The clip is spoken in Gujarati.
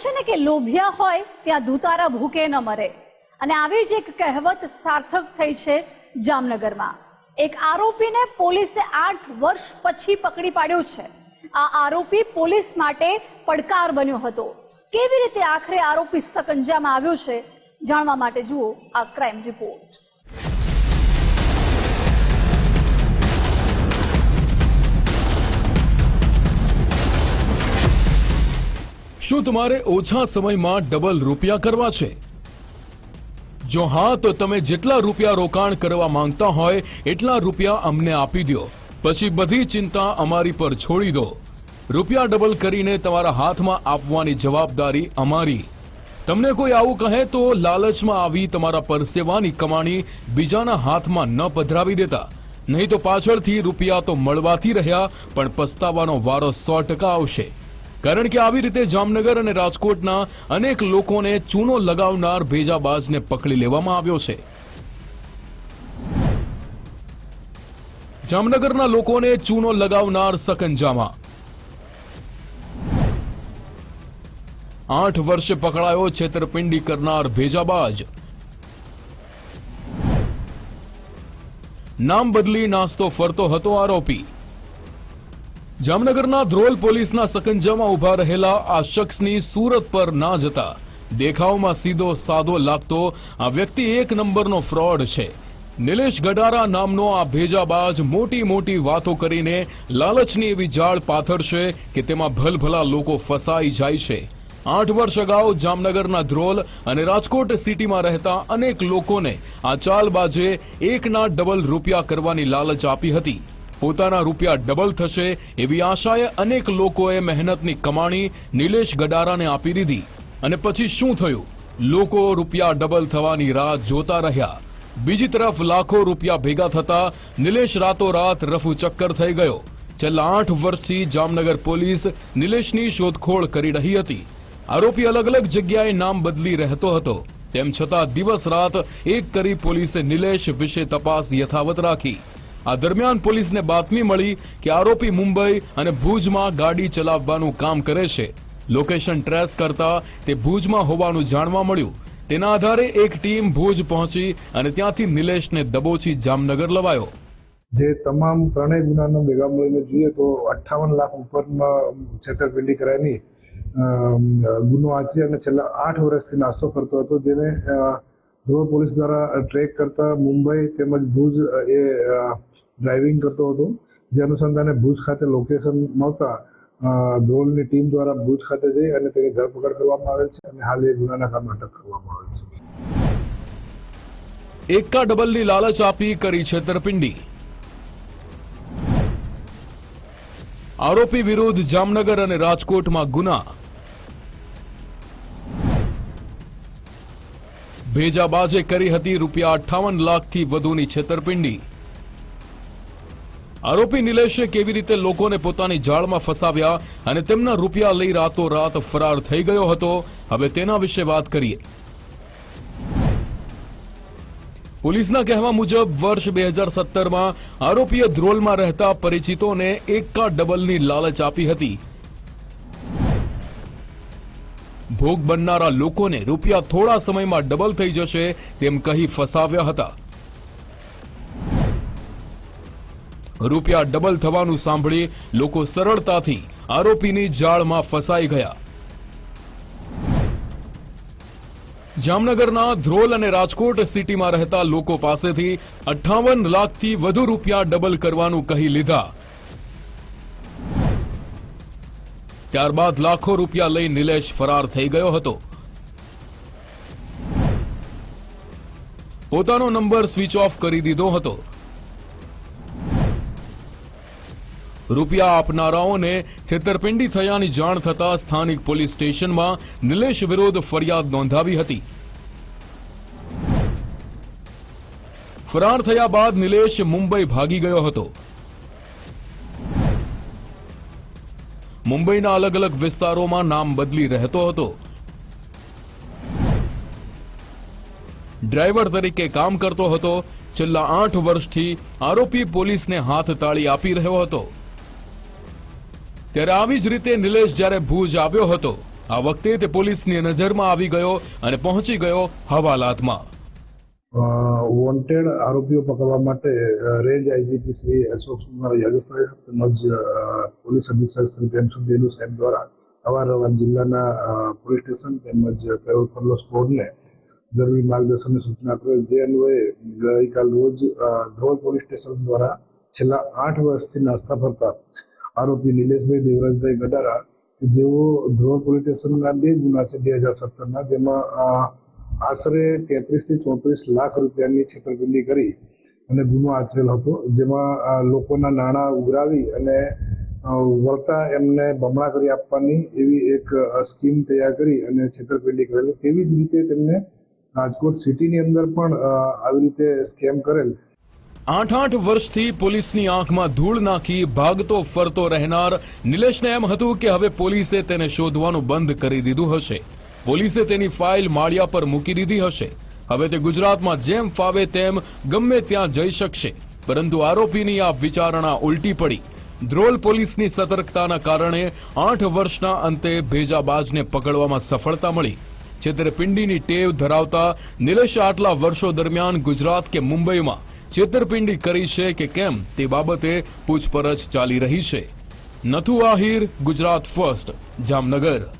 છે ને કે લોભિયા હોય, ત્યાં દૂતારા ભૂકે ન મરે. અને આવી જ એક કહેવત સાર્થક થઈ છે જામનગરમાં. એક આરોપીને પોલીસે આઠ વર્ષ પછી પકડી પાડ્યો છે. આ આરોપી પોલીસ માટે પડકાર બન્યો હતો. કેવી રીતે આખરે આરોપી સકંજામાં આવ્યો છે, જાણવા માટે જુઓ આ ક્રાઇમ રિપોર્ટ. શું તમારે ઓછા સમયમાં ડબલ રૂપિયા કરવા છે? જો હા, તો તમે જેટલા રૂપિયા રોકાણ કરવા માંગતા હોય, એટલા રૂપિયા અમને આપી દો પછી બધી ચિંતા અમારી પર છોડી દો. રૂપિયા ડબલ કરીને તમારા હાથમાં આપવાની જવાબદારી અમારી. તમને કોઈ આવું કહે તો લાલચમાં આવી તમારા પરસેવાની કમાણી બીજાના હાથમાં ન પધરાવી દેતા. નહીં તો પાછળથી રૂપિયા તો મળવાથી રહ્યા, પણ પસ્તાવાનો વારો સો ટકા આવશે. કારણ કે આવી રીતે જામનગર અને રાજકોટના અનેક લોકોને ચૂનો લગાવનાર ભેજાબાજને પકડી લેવામાં આવ્યો છે. જામનગરના લોકોને ચૂનો લગાવનાર સકંજામાં. આઠ વર્ષે પકડાયો છેતરપિંડી કરનાર ભેજાબાજ. નામ બદલી નાસ્તો ફરતો હતો આરોપી. જામનગરના ધ્રોલ પોલીસના સકંજામાં ઊભા રહેલા આ શખ્સની સુરત પર ના જતા દેખાવમાં સીધો સાદો લાગતો આ વ્યક્તિ એક નંબરનો ફ્રોડ છે. નિલેશ ગડારા નામનો આ ભેજાબાજ મોટી મોટી વાતો કરીને લાલચની એવી જાળ પાથરશે કે તેમાં ભલભલા લોકો ફસાઈ જાય છે. આઠ વર્ષ અગાઉ જામનગરના ધ્રોલ અને રાજકોટ સિટીમાં રહેતા અનેક લોકોને આ ચાલબાજે એકના ડબલ રૂપિયા કરવાની લાલચ આપી હતી. પોતાના રૂપિયા ડબલ થશે એવી આશાએ અનેક લોકોએ મહેનતની કમાણી નિલેશ ગડારાને આપી દીધી. અને પછી શું થયું? લોકો રૂપિયા ડબલ થવાની રાહ જોતા રહ્યા. બીજી તરફ લાખો રૂપિયા ભેગા થતા નિલેશ રાતોરાત રફુ ચક્કર થઈ ગયો. છેલ્લા આઠ વર્ષથી જામનગર પોલીસ નિલેશની શોધખોળ કરી રહી હતી. આરોપી અલગ અલગ જગ્યાએ નામ બદલી રહેતો હતો. તેમ છતાં દિવસ રાત એક કરી પોલીસે નિલેશ વિશે તપાસ યથાવત રાખી. આ દરમિયાન પોલીસને બાતમી મળી કે આરોપી મુંબઈ અને ભુજમાં ગાડી ચલાવવાનું કામ કરે છે. લોકેશન ટ્રેસ કરતા તે ભુજમાં હોવાનું જાણવા મળ્યું. તેના આધારે એક ટીમ ભુજ પહોંચી અને ત્યાંથી નિલેશને દબોચી જામનગર લવાયો. જે તમામ ત્રણેય ગુનાનો ભેગા મળીને જોઈએ તો અઠ્ઠાવન લાખ ઉપરમાં છેતરપિંડી કરાયેલી ગુનો આચરી અને છેલ્લા આઠ વર્ષથી નાસ્તો કરતો હતો. જેને ધ્રુવ પોલીસ દ્વારા ટ્રેક કરતા મુંબઈ તેમજ ભુજ એ ડ્રાઇવિંગ કરતો હતો. જે અનુસંધાને ભુજ ખાતે લોકેશન મળતા ધ્રોલની ટીમ દ્વારા ભુજ ખાતે જઈ અને તેની ધરપકડ કરવામાં આવેલ છે અને હાલ એ ગુનાના કામે અટક કરવામાં આવેલ છે. એકા ડબલની લાલચ આપી કરી છેતરપિંડી. આરોપી વિરુદ્ધ જામનગર અને રાજકોટમાં ગુના. ભેજાબાજે કરી હતી રૂપિયા અઠાવન લાખથી વધુની છેતરપિંડી. આરોપી નિલેશે કેવી રીતે લોકોને પોતાની જાળમાં ફસાવ્યા અને તેમના રૂપિયા લઈ રાતોરાત ફરાર થઈ ગયો હતો, હવે તેના વિશે વાત કરીએ. પોલીસના કહેવા મુજબ, વર્ષ બે હજાર સત્તરમાં આરોપીએ ધ્રોલમાં રહેતા પરિચિતોને એકા ડબલની લાલચ આપી હતી. ભોગ બનનારા લોકોને રૂપિયા થોડા સમયમાં ડબલ થઈ જશે તેમ કહી ફસાવ્યા હતા. રૂપિયા ડબલ થવાનું સાંભળી લોકો સરળતાથી આરોપીની જાળમાં ફસાઈ ગયા. જામનગરના ધ્રોલ અને રાજકોટ સિટીમાં રહેતા લોકો પાસેથી અઠ્ઠાવન લાખથી વધુ રૂપિયા ડબલ કરવાનું કહી લીધા. ત્યારબાદ લાખો રૂપિયા લઈ નિલેશ ફરાર થઈ ગયો હતો. પોતાનો નંબર સ્વિચ ઓફ કરી દીધો હતો. રૂપિયા આપનારાઓને છેતરપિંડી થયાની જાણ થતા સ્થાનિક પોલીસ સ્ટેશનમાં નિલેશ વિરુદ્ધ ફરિયાદ નોંધાવી હતી. ફરાર થયા બાદ નિલેશ મુંબઈ ભાગી ગયો હતો. મુંબઈના અલગ અલગ વિસ્તારોમાં નામ બદલી રહેતો હતો. ડ્રાઈવર તરીકે કામ કરતો હતો. છેલ્લા આઠ વર્ષથી આરોપી પોલીસને હાથ તાળી આપી રહ્યો હતો. ત્યારે આવી જ રીતે નિલેશ જ્યારે ભુજ આવ્યો હતો, આ વખતે તે પોલીસની નજરમાં આવી ગયો અને પહોંચી ગયો હવાલાતમાં. વોન્ટેડ આરોપીઓ પકડવા માટે રેન્જ આઈજીપી શ્રી અશોક કુમાર યાદવભાઈ તેમજ પોલીસ અધિક્ષક શ્રી પ્રેમસુખ દેલુ સાહેબ દ્વારા અવારનવાર જિલ્લાના પોલીસ સ્ટેશન તેમજ કયો ફરલો સ્કોડને જરૂરી માર્ગદર્શનની સૂચના કરેલ જે અન્વયે ગઈકાલ રોજ ધ્રોલ પોલીસ સ્ટેશન દ્વારા છેલ્લા આઠ વર્ષથી નાસ્તા ફરતા આરોપી નિલેશભાઈ દેવરાજભાઈ ગડારા જેઓ ધ્રોલ પોલીસ સ્ટેશનના બે ગુના છે બે હજાર સત્તરના, જેમાં આશરે તેત્રીસથી ચોત્રીસ લાખ રૂપિયાની છેતરપિંડી કરી અને ગુનો આચરેલ હતો, જેમાં લોકોના નાણાં ઉઘરાવી અને વળતા એમને બમણા કરી આપવાની એવી એક સ્કીમ તૈયાર કરી અને છેતરપિંડી કરેલી. તેવી જ રીતે તેમને રાજકોટ સિટીની અંદર પણ આવી રીતે સ્કેમ કરેલ આઠ આઠ વર્ષથી પોલીસની આંખમાં ધૂળ નાખી ભાગતો ફરતો રહેનાર નિલેશને એમ હતું કે હવે પોલીસે તેને શોધવાનું બંધ કરી દીધું હશે. પોલીસે તેની ફાઇલ માળિયા પર મૂકી દીધી હશે. હવે તે ગુજરાતમાં જેમ ફાવે તેમ ગમે ત્યાં જઈ શકશે. પરંતુ આરોપીની આ વિચારણા ઉલટી પડી. ધ્રોલ પોલીસની સતર્કતાના કારણે આઠ વર્ષના અંતે ભેજાબાજને પકડવામાં સફળતા મળી. છેતરપિંડીની ટેવ ધરાવતા નિલેશ આટલા વર્ષો દરમિયાન ગુજરાત કે મુંબઈમાં છેતરપિંડી કરી છે કે કેમ તે બાબતે પૂછપરછ ચાલી રહી છે. નથુ આહિર ગુજરાત ફર્સ્ટ, જામનગર.